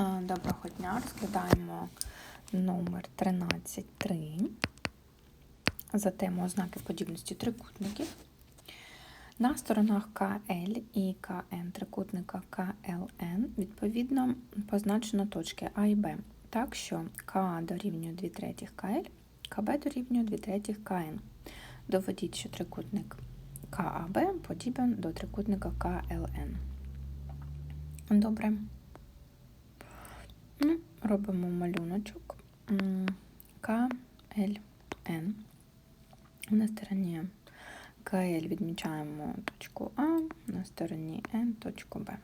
Доброго дня. Розглядаємо номер 13.3 за тему ознаки подібності трикутників. На сторонах КЛ і КН трикутника КЛН відповідно позначено точки А і Б. Так що КА дорівнює 2 третіх КЛ, КБ дорівнює 2 третіх КН. Доведіть, що трикутник КАБ подібен до трикутника КЛН. Добре. Ну, Робимо малюночок КЛН. На стороні КЛ відмічаємо точку А, на стороні Н точку Б.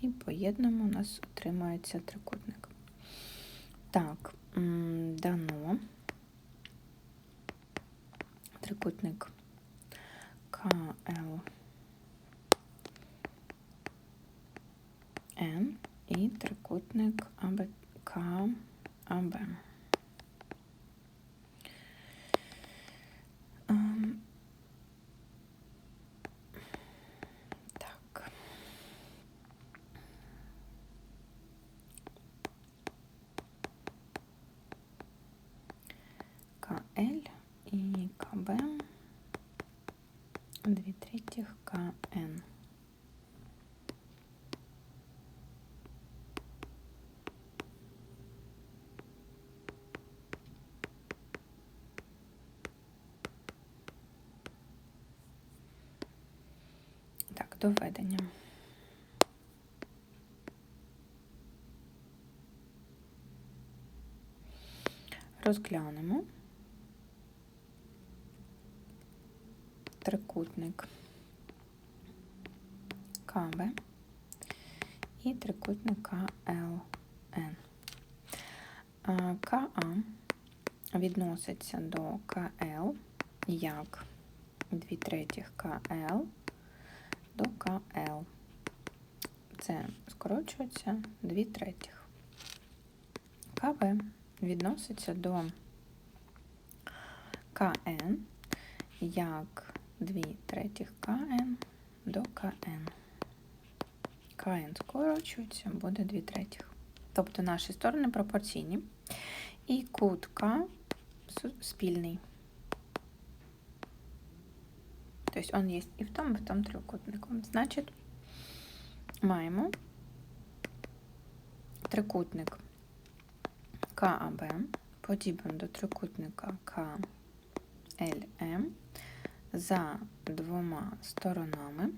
І поєднуємо, у нас отримається трикутник. Так, дано трикутник КЛН і трикутник АБК АБ. Ем. КЛ і КБ, дві третіх КН. Так, доведення. Розглянемо трикутник КБ і трикутник КЛН. КА відноситься до КЛ як 2 третіх КЛ до КЛ. Це скорочується 2 третіх. КВ відноситься до КН як 2 третіх КН до КН. КН скорочується, буде 2 третіх. Тобто наші сторони пропорційні. І кут К спільний. То есть он есть и в том, и в том трикутнику. Значить, маємо трикутник КАБ подібен до трикутника КЛМ за двома сторонами.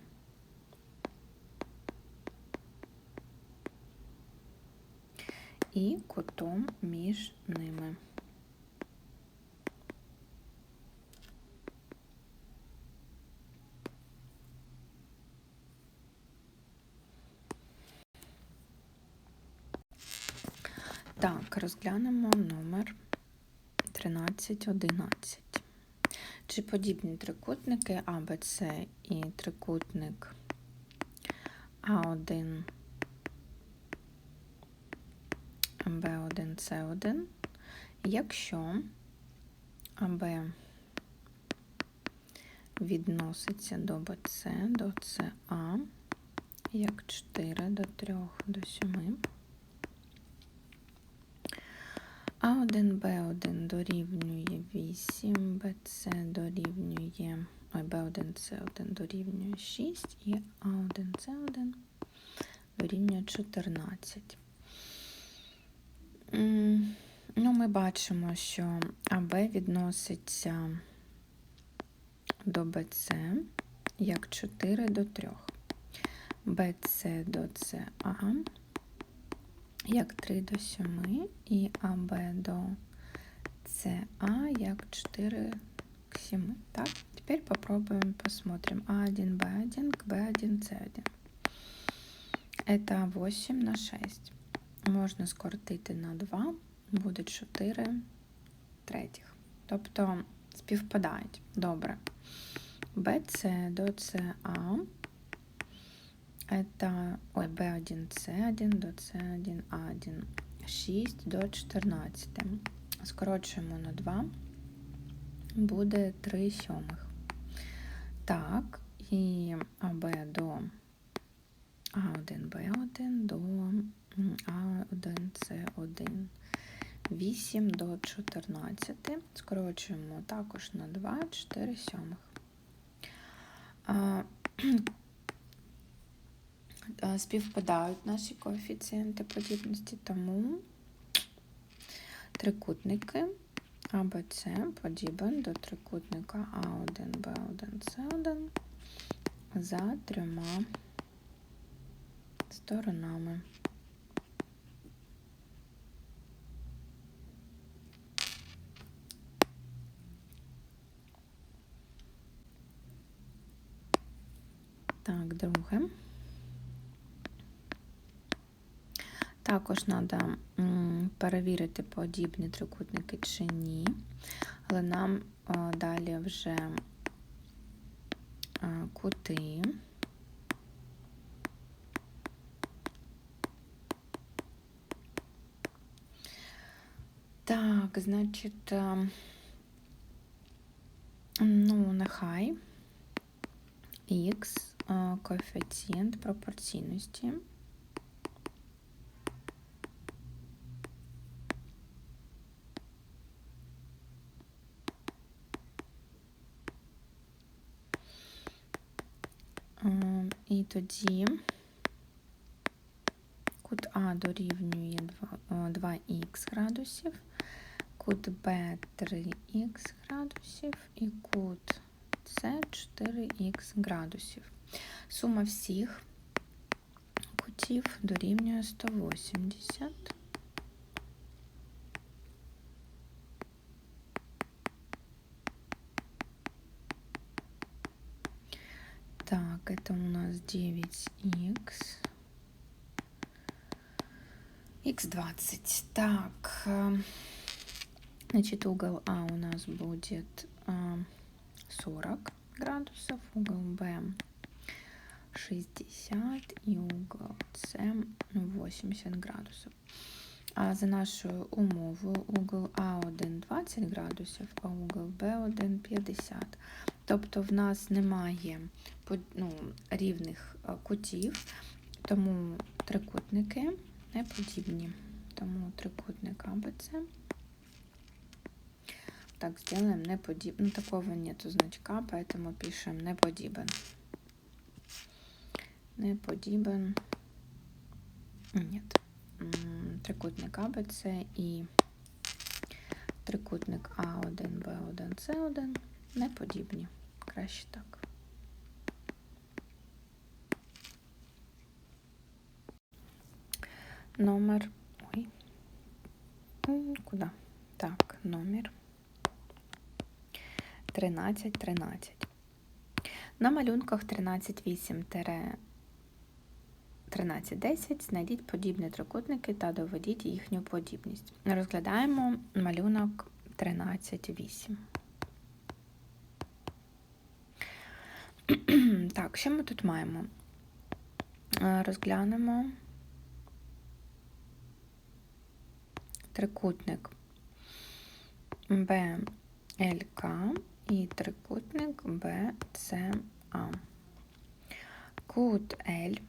І кутом між ними. Так, розглянемо номер 1311. Чи подібні трикутники АБЦ і трикутник А1, Б1, С1, якщо АБ відноситься до БЦ, до СА, як 4 до 3 до 7, а1, Б1 дорівнює 8, БЦ дорівнює, ой, Б1, С1 дорівнює 6 і А1, С1 дорівнює 14. Ну, Ми бачимо, що АБ відноситься до БЦ як 4 до 3. БЦ до СА як 3 до 7 і АБ до СА як 4 к 7. Так, теперь попробуем посмотрим. А1, Б1 к Б1, С1. Это 8 на 6. Можна скоротити на 2, буде 4 третіх. Тобто співпадають. Добре. БЦ до СА это, ой, B1, C1 до C1, A1, 6 до 14. Скорочуємо на 2, буде 3 сьомих. Так, і АБ до А1, Б1 до А1, С1. 8 до 14. Скорочуємо також на 2, 4 сьомих. Співпадають наші коефіцієнти подібності, тому трикутники АБЦ подібен до трикутника А1, Б1, С1 за трьома сторонами. Так, друге. Також треба перевірити подібні трикутники чи ні, але нам далі вже кути. Так, значить, ну, нехай х коефіцієнт пропорційності. І тоді кут А дорівнює 2х градусів, кут Б 3х градусів і кут С 4х градусів. Сума всіх кутів дорівнює 180. Это у нас 9х. х20. Так, значит, угол А у нас будет 40 градусов, угол Б 60 и угол С 80 градусов. А за нашою умовою угол А1 20 градусів, а угол Б1 50. Тобто в нас немає ну, рівних кутів, тому трикутники не подібні. Тому трикутник АБЦ. Так, сделаем не. Ну, такого нету значка, поэтому пишем не подібен. Не. Нет. Трикутник АБЦ і трикутник А1, Б1, С1 не подібні. Краще так. Номер. Ой. Куди? Так, номер 13, 13. На малюнках 13,8 1310 знайдіть подібні трикутники та доведіть їхню подібність. Розглядаємо малюнок 13,8. Так, що ми тут маємо? Е, розглянемо трикутник БЛК і трикутник БЦА. Кут L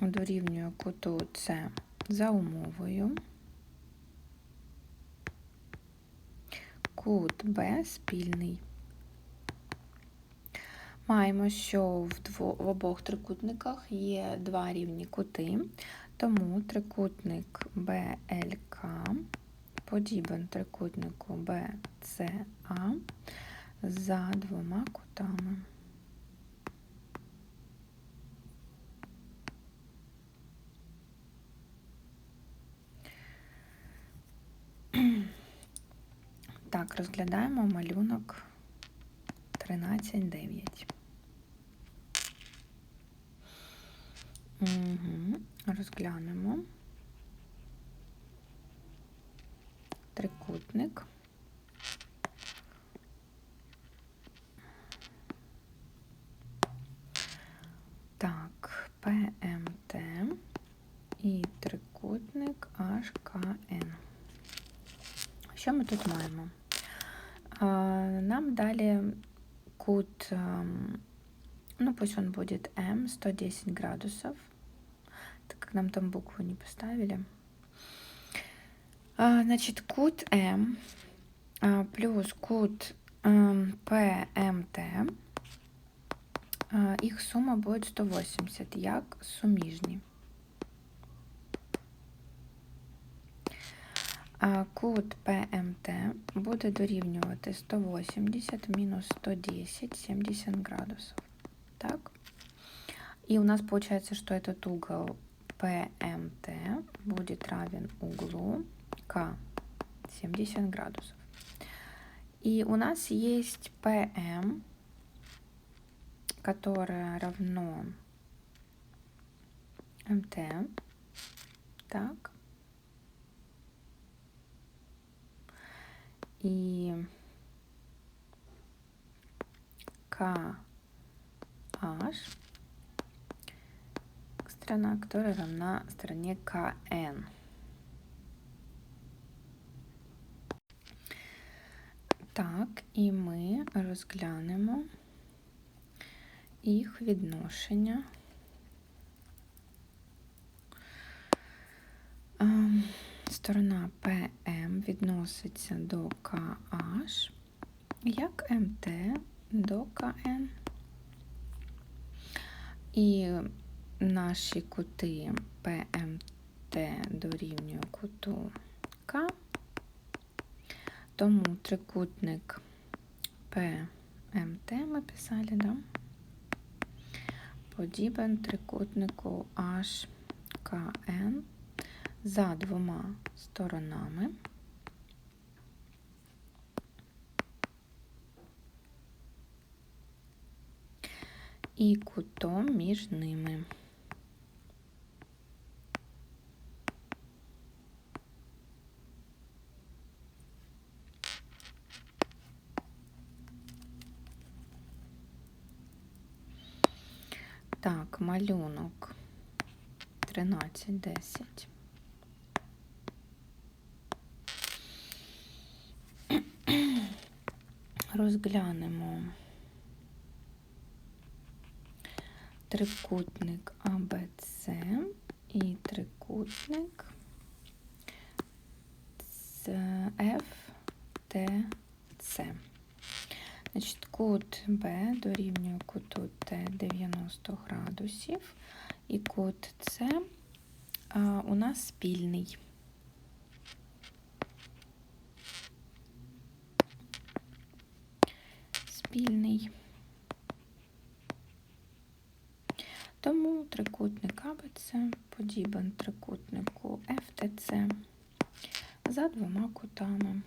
дорівнює куту С за умовою. Кут Б спільний. Маємо, що в, дво, в обох трикутниках є два рівні кути, тому трикутник БЛК подібен трикутнику БЦА за двома кутами. Так, розглядаємо малюнок 13,9. Угу. Розглянемо трикутник. Так, ПМТ і трикутник HKN. Що ми тут маємо? Нам далі кут, ну пусть он будет М 110 градусов. так как нам там букву не поставили. А, значит, кут М а, плюс кут ем, ПМТ. А, Їх сума буде 180, як суміжні. Кут ПМТ буде дорівнювати 180 мінус 110, 70 градусов. Так? И у нас получается, что этот угол ПМТ будет равен углу К 70 градусов. И у нас есть ПМ, которое равно МТ. Так. И KH сторона, которая равна стороне КН. Так, і ми розглянемо їх відношення. Ем, Сторона PM відноситься до KH, як МТ до КН. І наші кути ПМТ дорівнює куту К. Тому трикутник ПМТ ми писали, да? подібен трикутнику HKN за двома сторонами. І кутом між ними. Так, малюнок 13-10. Розглянемо трикутник АБЦ і трикутник ФТЦ. Значить, кут Б дорівнює куту Т 90 градусів, і кут С у нас спільний. Спільний. Тому трикутник АБЦ подібен трикутнику ФТЦ за двома кутами.